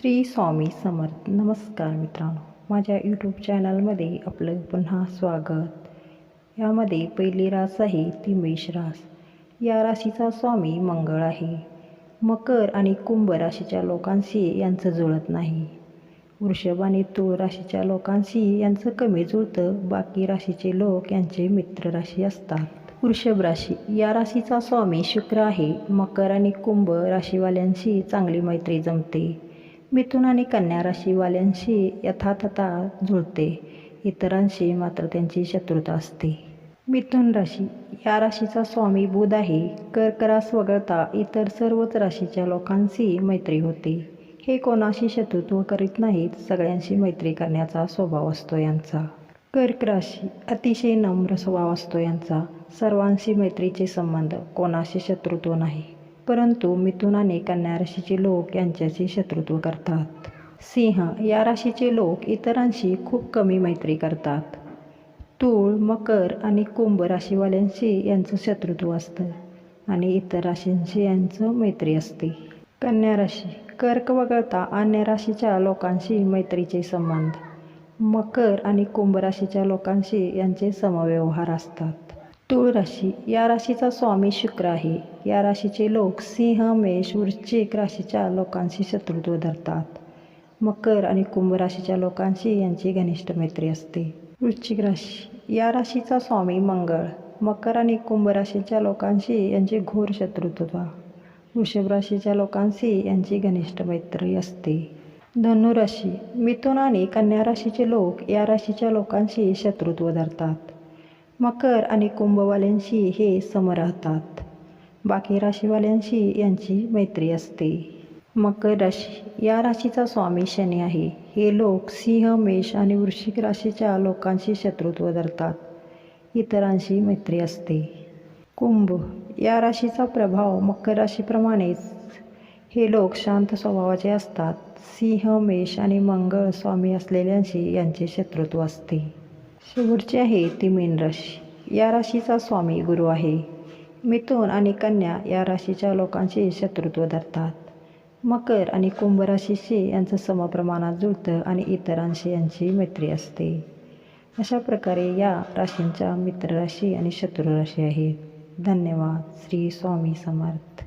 श्री स्वामी समर्थ. नमस्कार मित्रांनो. माझ्या यूट्यूब चॅनलमध्ये आपलं पुन्हा स्वागत. यामध्ये पहिली रास आहे ती मेष रास. या राशीचा स्वामी मंगळ आहे. मकर आणि कुंभ राशीच्या लोकांशी यांचं जुळत नाही. वृषभ आणि तूळ राशीच्या लोकांशी यांचं कमी जुळतं. बाकी राशीचे लोक यांचे मित्र राशी असतात. वृषभ राशी. या राशीचा स्वामी शुक्र आहे. मकर आणि कुंभ राशीवाल्यांशी चांगली मैत्री जमते. मिथुन आणि कन्या राशीवाल्यांशी यथातथा जुळते. इतरांशी मात्र त्यांची शत्रुता असते. मिथुन राशी या राशीचा स्वामी बुध आहे. कर्करास वगळता इतर सर्वच राशीच्या लोकांशी मैत्री होते. हे कोणाशी शत्रुत्व करीत नाहीत सगळ्यांशी मैत्री करण्याचा स्वभाव असतो यांचा. कर्क राशी अतिशय नम्र स्वभाव असतो यांचा. सर्वांशी मैत्रीचे संबंध कोणाशी शत्रुत्व नाही. परंतु मिथुन आणि कन्या राशीचे लोक यांच्याशी शत्रुत्व करतात. सिंह या राशीचे लोक इतरांशी खूप कमी मैत्री करतात. तूळ मकर आणि कुंभ राशीवाल्यांशी यांचं शत्रुत्व असतं आणि इतर राशींशी यांचं मैत्री असते. कन्या राशी कर्क वगळता अन्य राशीच्या लोकांशी मैत्रीचे संबंध. मकर आणि कुंभ राशीच्या लोकांशी यांचे समव्यवहार असतात. तूळ राशी या राशीचा स्वामी शुक्र आहे. या राशीचे लोक सिंह मेष वृश्चिक राशीच्या लोकांशी शत्रुत्व धरतात. मकर आणि कुंभ राशीच्या लोकांशी यांची घनिष्ठ मैत्री असते. वृश्चिक राशी. या राशीचा स्वामी मंगळ. मकर आणि कुंभ राशीच्या लोकांशी यांचे घोर शत्रुत्व वृषभ राशीच्या लोकांशी यांची घनिष्ठ मैत्री असते. धनुराशी मिथुन आणि कन्या राशीचे लोक या राशीच्या लोकांशी शत्रुत्व धरतात. मकर आणि कुंभवाल्यांशी हे सम राहतात. बाकी राशीवाल्यांशी यांची मैत्री असते. मकर राशी या राशीचा स्वामी शनी आहे. हे लोक सिंह मेष आणि वृश्चिक राशीच्या लोकांशी शत्रुत्व धरतात. इतरांशी मैत्री असते. कुंभ या राशीचा प्रभाव मकर राशीप्रमाणेच. हे लोक शांत स्वभावाचे असतात. सिंह मेष आणि मंगळ स्वामी असलेल्यांशी यांचे शत्रुत्व असते. शेवटची आहे ती मीन राशी. या राशीचा स्वामी गुरु आहे. मिथुन आणि कन्या या राशीच्या लोकांशी शत्रुत्व धरतात. मकर आणि कुंभ राशीशी यांचं समप्रमाणात जुळतं आणि इतरांशी यांची मैत्री असते. अशा प्रकारे या राशींच्या मित्रराशी आणि शत्रुराशी आहेत. धन्यवाद. श्री स्वामी समर्थ.